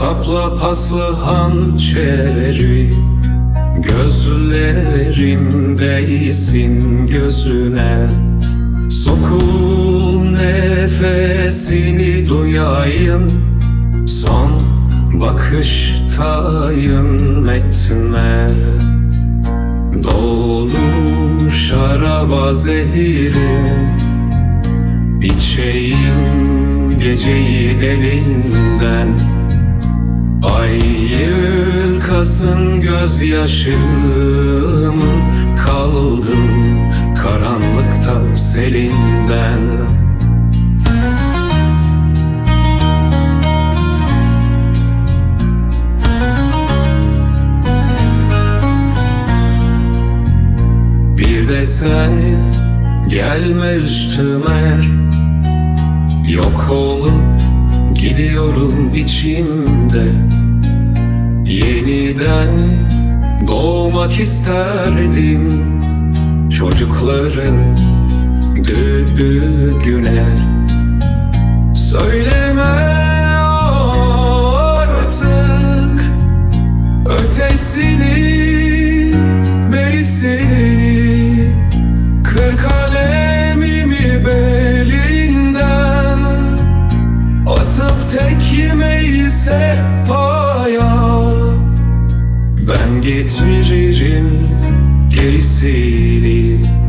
Sapla paslı hançeri Gözlerim değsin gözüne. Sokul nefesini duyayım Son bakıştayım etme Doldur şaraba zehiri İçeyim geceyi elinden Ay yıkasın gözyaşımı Kaldım karanlıkta selinden. Bir de sen gelme üstüme Yok olup gidiyorum içimde. Yeniden doğmak isterdim. Çocukların düğüne Söyleme getiririm gerisini